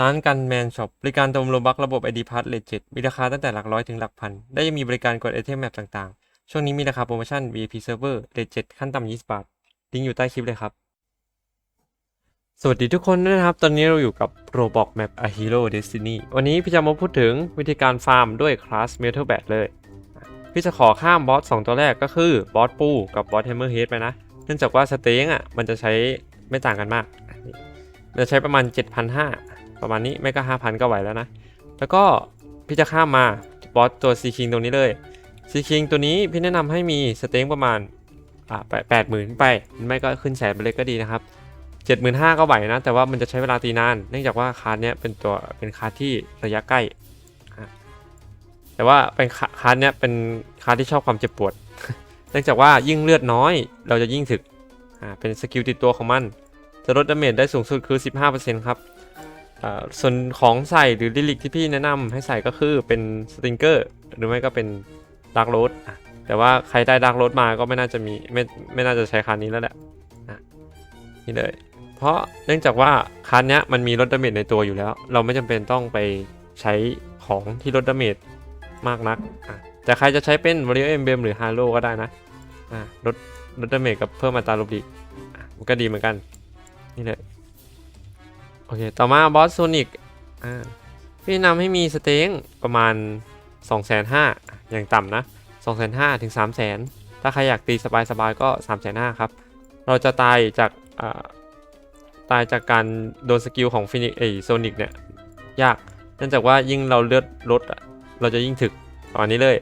ร้านกันแมนช็อปบริการเติมโลบักระบบ ID p a s s เลทเจ็ดมีราคาตั้งแต่หลักร้อยถึงหลักพัน ได้ยังมีบริการกดไอเทมแมปต่างๆ ช่วงนี้มีราคาโปรโมชั่น VIP Server เลทเจ็ดขั้นต่ำ20 บาท ลิงก์อยู่ใต้คลิปเลยครับ สวัสดีทุกคนนะครับ ตอนนี้เราอยู่กับ Roblox Map A Hero Destiny วันนี้พี่จะมาพูดถึงวิธีการฟาร์มด้วยคลาส Metal Bat เลย พี่จะขอข้ามบอสสองตัวแรกก็คือบอสปูกับบอสแฮมเมอร์เฮดไปนะ เนื่องจากว่าสเต็งอะมันจะใช้ไม่ต่างกันมาก จะใช้ประมาณ 7,500 ประมาณนี้ไม่ก็ 5,000 ก็ไหวแล้วนะ แล้วก็พี่จะข้ามมาบอสตัวซีคิงตัวนี้เลยซีคิงตัวนี้พี่แนะนำให้มีสเต็งประมาณอ่าแปดหมื่นไป ไม่ก็ขึ้นแสนไปเลยก็ดีนะครับ75,000ก็ไหวนะ แต่ว่ามันจะใช้เวลาตีนาน เนื่องจากว่าคาร์ดเนี้ยเป็นตัวเป็นคาร์ดที่ระยะใกล้ แต่ว่าเป็นคาร์ดเนี้ยเป็นคาร์ดที่ชอบความเจ็บปวด เนื่องจากว่ายิ่งเลือดน้อย เราจะยิ่งถึกอ่าเป็นสกิลติดตัวของมันจะลดดาเมจได้สูงสุดคือ 15%ครับ ส่วนของใส่หรือลิลิกที่พี่แนะนำให้ใส่ก็คือเป็นสติงเกอร์หรือไม่ก็เป็นดาร์กโรดแต่ว่าใครได้ดาร์กโรดมาก็ไม่น่าจะมีไม่ไม่น่าจะใช้คาร์ดนี้แล้วแหละนี่เลย เพราะเนื่องจากว่าคาร์ดเนี้มันมีลดดาเมจในตัวอยู่แล้ว เราไม่จำเป็นต้องไปใช้ของที่ลดดาเมจมากนักแต่ใครจะใช้เป็น Warrior Emblem หรือ Halo ก็ได้นะะลดลดดาเมจกับเพิ่มอัตราลบหลีมันก็ดีเหมือนกันนี่เลย โอเค ต่อมาบอสโซนิกอ่าพี่แนะนำให้มีสเต็งประมาณ 2 5 0 0 0อย่างต่ำนะ 2 5 0 0 0ถึง3 0 0 0 0ถ้าใครอยากตีสบายๆก็ 3 5 0 0 0ครับ เราจะตายจากตายจากการโดนสกิลของฟินิกเอโซนิกเนี่ย ยากเนื่องจากว่ายิ่งเราเลือดลดเราจะยิ่งถึกตอนนี้เลย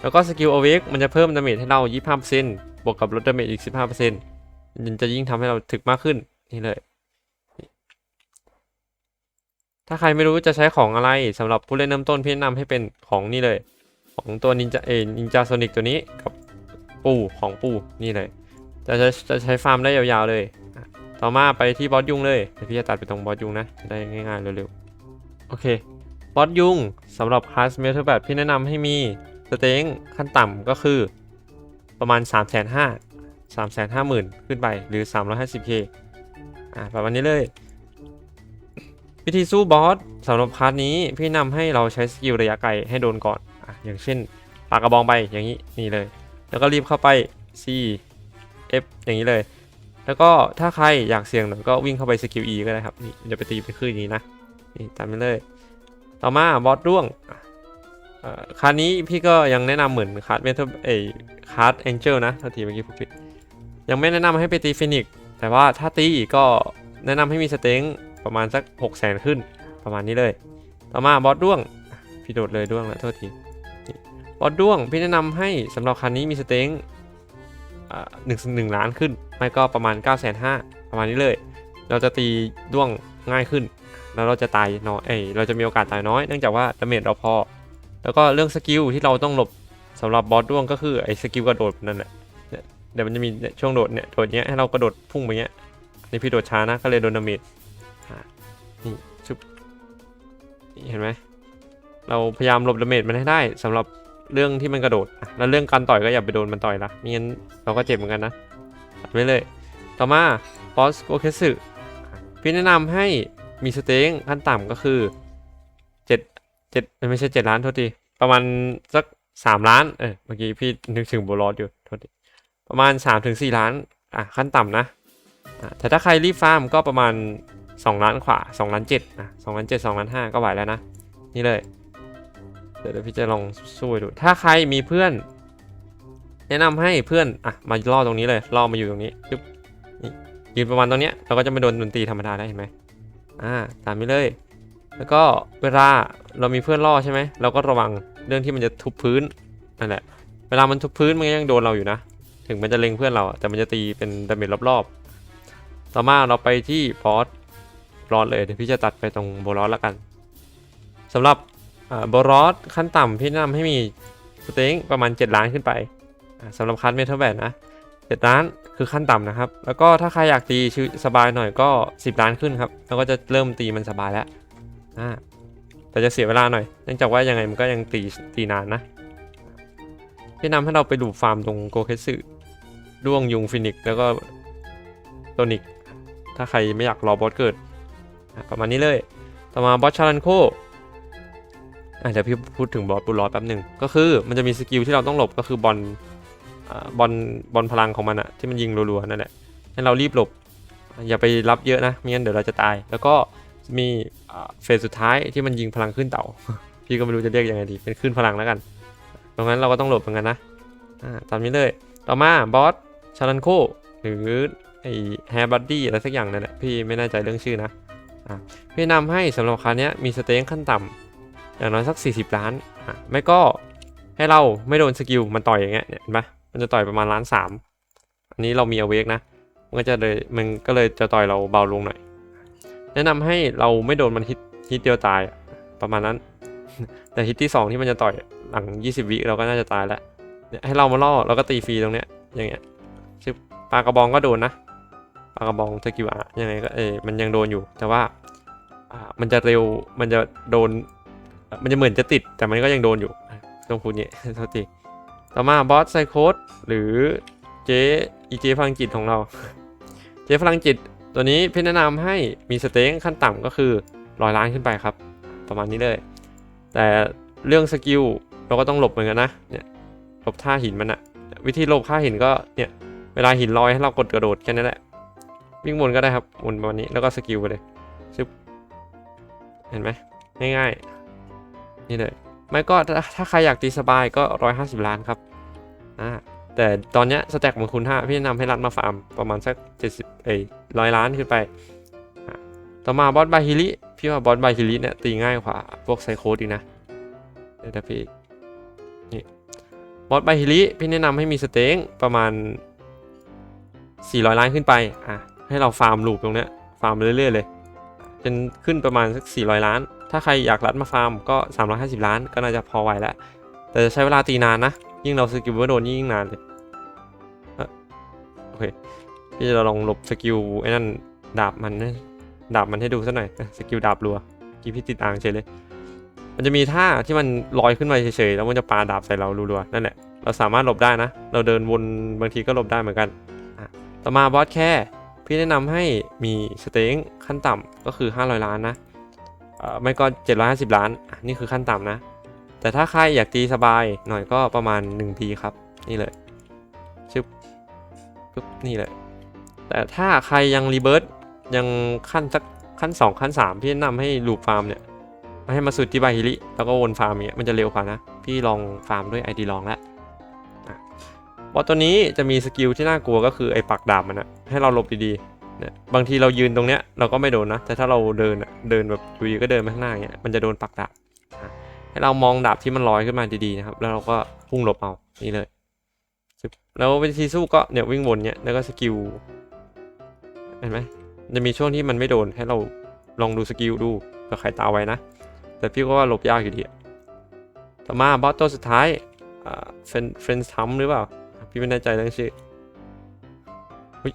แล้วก็สกิลโอเวกมันจะเพิ่มดาเมจให้เรา 25%บวกกับลดดาเมจอีก 15%มันจะยิ่งทำให้เราถึกมากขึ้นนี่เลย ถ้าใครไม่รู้จะใช้ของอะไรสำหรับผู้เล่นเริ่มต้นพี่แนะนำให้เป็นของนี่เลย ของตัวนินจาเอนินจาโซนิกตัวนี้กับปูของปูนี่เลย จะจะจะใช้ฟาร์มได้ยาวๆเลย ต่อมาไปที่บอสยุงเลยเดี๋ยวพี่จะตัดไปตรงบอสยุงนะจะได้ง่ายๆเร็วๆโอเคบอสยุงสำหรับคลาสเมทัลแบบพี่แนะนำให้มีสเต็งขั้นต่ำก็คือประมาณ 3 5 0 0 0 0 3 5 0 0 0 0 ขึ้นไปหรือ 350k อ่าประมาณนี้เลย วิธีสู้บอสสำหรับพาร์ทนี้พี่นำให้เราใช้สกิลระยะไกลให้โดนก่อนอะอย่างเช่นปากกระบองไปอย่างนี้นี่เลย แล้วก็รีบเข้าไป C F อย่างนี้เลย แล้วก็ถ้าใครอยากเสี่ยงหน่อยก็วิ่งเข้าไปสกิล E ก็ได้ครับนี่จะไปตีไปขึ้นอย่างนี้นะนี่ตามไปเลย ต่อมาบอสร่วงคาร์ดนี้พี่ก็ยังแนะนำเหมือนคาร์ดเมทัลเอคาร์ดแองเจิลนะท่าทีเมื่อกี้ผมผิดยังไม่แนะนำให้ไปตีฟินิกแต่ว่าถ้าตีก็แนะนำให้มีสเต็ง ประมาณสัก6 0 0 0 0 0ขึ้นประมาณนี้เลย ต่อมาบอสร่วงพี่โดดเลยร่วงแล้วโทษทีบอสร่วงพี่แนะนำให้สำหรับคันนี้มีสเต็งหนึ่งหนึ่งล้านขึ้น ไม่ก็ประมาณ9 5 0 0 0ประมาณนี้เลย เราจะตีร่วงง่ายขึ้น แล้วเราจะตายน้อยเอ้ยเราจะมีโอกาสตายน้อยเนื่องจากว่าดาเมจเราพอ แล้วก็เรื่องสกิลที่เราต้องหลบสำหรับบอสด้วงก็คือไอ้สกิลกระโดดนั่นแหละเดี๋ยวมันจะมีช่วงโดดเนี่ยโดดเนี้ยให้เรากระโดดพุ่งไปเนี้ยนี่พี่โดดช้านะก็เลยโดนดาเมจ นี่ชุบเห็นไหมเราพยายามหลบดาเมจมันให้ได้สำหรับเรื่องที่มันกระโดด แล้วเรื่องการต่อยก็อย่าไปโดนมันต่อยละไม่งั้นเราก็เจ็บเหมือนกันนะตัดไว้เลย ต่อมาบอสโกเคสึพี่แนะนำให้มีสเต็งขั้นต่ำก็คือเจ็ดเจ็ดไม่ใช่เจ็ดล้านโทษทีประมาณสักสามล้านเออเมื่อกี้พี่นึกถึงโบลอสอยู่โทษทีประมาณสามถึงสี่ล้านอะขั้นต่ำนะอะแต่ถ้าใครรีบฟาร์มก็ประมาณ สองล้านขวาสองล้านเจ็ดอะสองล้านเจ็ดสองล้านห้าก็ไหวแล้วนะ นี่เลย เดี๋ยวพี่จะลองสู้ดู ถ้าใครมีเพื่อน แนะนำให้เพื่อนอะมาล่อตรงนี้เลยล่อมาอยู่ตรงนี้ปึ๊บนี่ยืนประมาณตรงเนี้ยเราก็จะไม่โดนดนตรีธรรมดาได้เห็นไหมอ่าตามนี้เลย แล้วก็เวลาเรามีเพื่อนล่อใช่ไหมเราก็ระวังเรื่องที่มันจะทุบพื้นนั่นแหละ เวลามันทุบพื้นมันยังโดนเราอยู่นะ ถึงมันจะเล็งเพื่อนเราแต่มันจะตีเป็นดาเมจรอบๆต่อมาเราไปที่บอส บอสเลยเดี๋ยวพี่จะตัดไปตรงโบลอสแล้วกันสำหรับอ่าบอลอสขั้นต่ำพี่แนะนำให้มีสเต็งประมาณ 7 ล้านขึ้นไปอ่าสำหรับคัสเมทัลแบนนะ7ล้านคือขั้นต่ำนะครับ แล้วก็ถ้าใครอยากตีชีวิตสบายหน่อยก็ 10 ล้านขึ้นครับ แล้วก็จะเริ่มตีมันสบายแล้วอ่าแต่จะเสียเวลาหน่อย เนื่องจากว่ายังไงมันก็ยังตีตีนานนะพี่แนะนำให้เราไปดูฟาร์มตรงโกเคสึด้วงยุงฟินิกแล้วก็โตนิก ถ้าใครไม่อยากรอบอสเกิด ประมาณนี้เลย ต่อมาบอสชารันโคอะเดี๋ยวพี่พูดถึงบอสบุลอสแป๊บหนึ่งก็คือมันจะมีสกิลที่เราต้องหลบก็คือบอลบอลบอลพลังของมันอะที่มันยิงรัวๆนั่นแหละให้เรารีบหลบ อย่าไปรับเยอะนะไม่งั้นเดี๋ยวเราจะตาย แล้วก็มีเฟสสุดท้ายที่มันยิงพลังขึ้นเต่า พี่ก็ไม่รู้จะเรียกยังไงดีเป็นขึ้นพลังแล้วกันตรงนั้นเราก็ต้องหลบเหมือนกันนะอ่าตามนี้เลย ต่อมาบอสชารันโคหรือไอแฮร์บัดดี้อะไรสักอย่างนั่นแหละพี่ไม่แน่ใจเรื่องชื่อนะ พี่แนะนำให้สำหรับคราเนี้ยมีสเต็งขั้นต่ำอย่างน้อยสัก 40 ล้านอะไม่ก็ให้เราไม่โดนสกิลมันต่อยอย่างเงี้ยเนี่ยเห็นปะมันจะต่อยประมาณล้านสามอันนี้เรามีอเวกนะมันก็จะเลยมันก็เลยจะต่อยเราเบาลงหน่อย แนะนำให้เราไม่โดนมันฮิตฮิตเดียวตายประมาณนั้น แต่ฮิตที่ 2 ที่มันจะต่อยหลัง 20 วิเราก็น่าจะตายแล้วเนี่ยให้เรามาล่อเราก็ตีฟรีตรงเนี้ยอย่างเงี้ยปลากระบองก็โดนนะ ปากระบองสกิลอะยังไงก็เออมันยังโดนอยู่ แต่ว่าอ่ามันจะเร็วมันจะโดน มันจะเหมือนจะติดแต่มันก็ยังโดนอยู่ต้องพูดงี้โทษทีต่อมาบอสไซโคดหรือเจอีเจพลังจิตของเรา เจพลังจิตตัวนี้พี่แนะนำให้มีสเต็งขั้นต่ำก็คือร้อยล้านขึ้นไปครับ ประมาณนี้เลย แต่เรื่องสกิลเราก็ต้องหลบเหมือนกันนะเนี่ยหลบท่าหินมันอะวิธีหลบท่าหินก็เนี่ยเวลาหินลอยให้เรากดกระโดดแค่นั้นแหละ วิ่งวนก็ได้ครับวนประมาณนี้แล้วก็สกิลไปเลยชึบเห็นไหมง่ายๆนี่เลยไม่ก็ถ้าใครอยากตีสบายก็ร้อยห้าสิบล้านครับอ่าแต่ตอนเนี้ยสแต็กมันคูณห้าพี่แนะนำให้รัดมาฟาร์มประมาณสักเจ็ดสิบเอ้ร้อยล้านขึ้นไป ต่อมาบอสบาฮิลิพี่ว่าบอสบาฮิลิเนี่ยตีง่ายกว่าพวกไซโคดอีกนะเดี๋ยวพี่นี่บอสบาฮิลิพี่แนะนำให้มีสเต็งประมาณ 400 ล้านขึ้นไปอะ ให้เราฟาร์มลูปตรงเนี้ยฟาร์มเรื่อยๆเลยจนขึ้นประมาณสัก400 ล้าน ถ้าใครอยากรัดมาฟาร์มก็ 350 ล้าน ก็น่าจะพอไหวแล้ว แต่จะใช้เวลาตีนานนะ ยิ่งเราสกิลว่าโดนยิ่งนานเลยโอเค พี่จะลองหลบสกิลไอ้นั่นดาบมันนะดาบมันให้ดูสักหน่อย สกิลดาบรัวกี่พี่ติดอ่างเฉยเลย มันจะมีท่าที่มันลอยขึ้นมาเฉยๆ แล้วมันจะปาดาบใส่เรารัวๆ นั่นแหละ เราสามารถหลบได้นะ เราเดินวนบางทีก็หลบได้เหมือนกัน ต่อมาบอสแค่ พี่แนะนำให้มีสเต็งขั้นต่ำก็คือ 500 ล้านนะไม่ก็ 750 ล้าน นี่คือขั้นต่ำนะ แต่ถ้าใครอยากตีสบายหน่อยก็ประมาณ1ทีครับ นี่เลยชึบปึ๊บนี่เลย แต่ถ้าใครยังรีเบิร์ตยังขั้นสักขั้น 2 ขั้น 3 พี่แนะนำให้ลูปฟาร์มเนี่ยให้มาสุดที่บาฮิริแล้วก็วนฟาร์มเงี้ยมันจะเร็วกว่านะ พี่ลองฟาร์มด้วยไอดีลองแล้วอะ บอสตัวนี้จะมีสกิลที่น่ากลัวก็คือไอ้ปักดาบมันนะให้เราหลบดีๆเนี่ยบางทีเรายืนตรงเนี้ยเราก็ไม่โดนนะแต่ถ้าเราเดินเดินแบบอยู่ดีก็เดินไปข้างหน้าอย่างเงี้ยมันจะโดนปักดาบให้เรามองดาบที่มันลอยขึ้นมาดีๆนะครับแล้วเราก็พุ่งหลบเอานี่เลยแล้ววิธีสู้ก็เนี่ยวิ่งวนเนี่ยแล้วก็สกิลเห็นไหมจะมีช่วงที่มันไม่โดนให้เราลองดูสกิลดูเผื่อใครตาไว้นะ แต่พี่ก็ว่าหลบยากอยู่ดีต่อมาบอสตัวสุดท้ายเฟนเฟนทัมหรือเปล่า พี่ไม่แน่ใจเรื่องชื่ออุ๊ย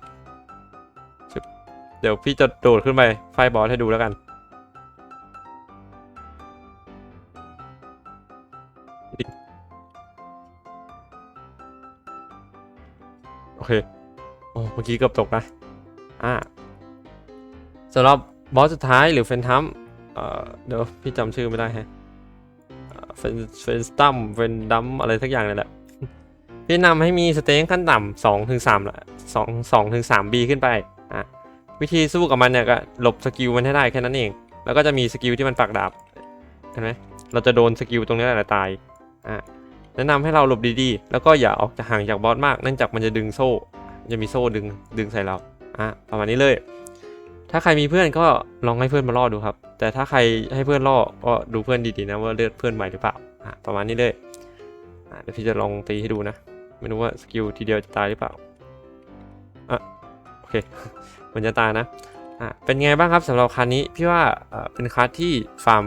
เดี๋ยวพี่จะโดดขึ้นไปไฟบอสให้ดูแล้วกัน โอเค โอ้เมื่อกี้เกือบตกนะ อ่าสำหรับบอสสุดท้ายหรือเฟนทัมเอ่อเดี๋ยวพี่จำชื่อไม่ได้แฮะ เฟนเฟนสตัมเฟนดัมอะไรสักอย่างเลยแหละ แนะนำให้มีสเต็งขั้นต่ำสองถึงสามละสองสองถึงสามบีขึ้นไปอะวิธีสู้กับมันเนี่ยก็หลบสกิลมันให้ได้แค่นั้นเอง แล้วก็จะมีสกิลที่มันปักดาบเห็นไหมเราจะโดนสกิลตรงนี้แหละตายอะแนะนำให้เราหลบดีๆ แล้วก็อย่าออกจากห่างจากบอสมากเนื่องจากมันจะดึงโซ่ จะมีโซ่ดึงดึงใส่เราอะประมาณนี้เลย ถ้าใครมีเพื่อนก็ลองให้เพื่อนมาล่อดูครับ แต่ถ้าใครให้เพื่อนล่อก็ดูเพื่อนดีๆนะว่าเลือดเพื่อนใหม่หรือเปล่าอะประมาณนี้เลยอะเดี๋ยวพี่จะลองตีให้ดูนะ ไม่รู้ว่าสกิลทีเดียวจะตายหรือเปล่าอะโอเค มันจะตายนะอะเป็นไงบ้างครับสำหรับคันนี้พี่ว่าเป็นคัสที่ฟาร์ม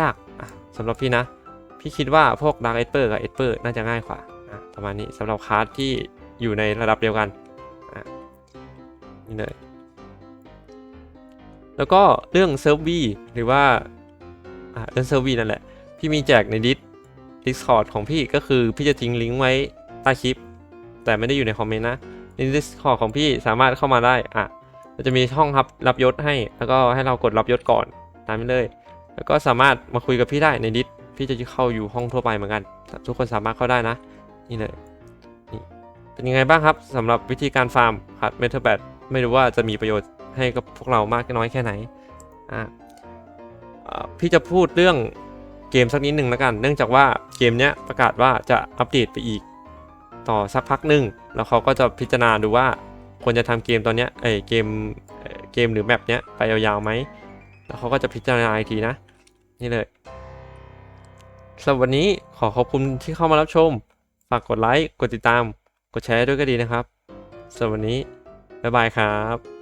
ยากอะสำหรับพี่นะ พี่คิดว่าพวกดาร์ e เอ p เปอร์กับเอ p เปอร์น่าจะง่ายกว่าอะประมาณนี้สำหรับคลาสที่อยู่ในระดับเดียวกันอะนี่เลยแล้วก็เรื่องเซิร์ฟวีหรือว่าอะเรื่องเซิร์ฟวีนั่นแหละ พี่มีแจกในดิส ดิสคอร์ของพี่ก็คือพี่จะทิ้งลิงก์ไว้ใต้คลิป แต่ไม่ได้อยู่ในคอมเมนต์นะในดิสคอร์ของพี่สามารถเข้ามาได้อะจะมีช่องรับรับยศให้ แล้วก็ให้เรากดรับยศก่อนตามนี้เลย แล้วก็สามารถมาคุยกับพี่ได้ในดิสพี่จะเข้าอยู่ห้องทั่วไปเหมือนกัน ทุกคนสามารถเข้าได้นะนี่เลยนี่เป็นยังไงบ้างครับสำหรับวิธีการฟาร์มฮัดเมทัลแบทไม่รู้ว่าจะมีประโยชน์ให้กับพวกเรามากน้อยแค่ไหนอะพี่จะพูดเรื่อง เกมสักนิดหนึ่งแล้วกัน เนื่องจากว่าเกมเนี้ยประกาศว่าจะอัปเดตไปอีก ต่อสักพักหนึ่งแล้วเขาก็จะพิจารณาดูว่าควรจะทำเกมตอนเนี้ยเอ้ยเกมเอ่อเกมหรือแมปเนี้ยไปยาวๆไหมแล้วเขาก็จะพิจารณาอีกทีนะ นี่เลยสำหรับวันนี้ขอขอบคุณที่เข้ามารับชม ฝากกดไลค์ กดติดตาม กดแชร์ด้วยก็ดีนะครับสำหรับวันนี้ บ๊ายบายครับ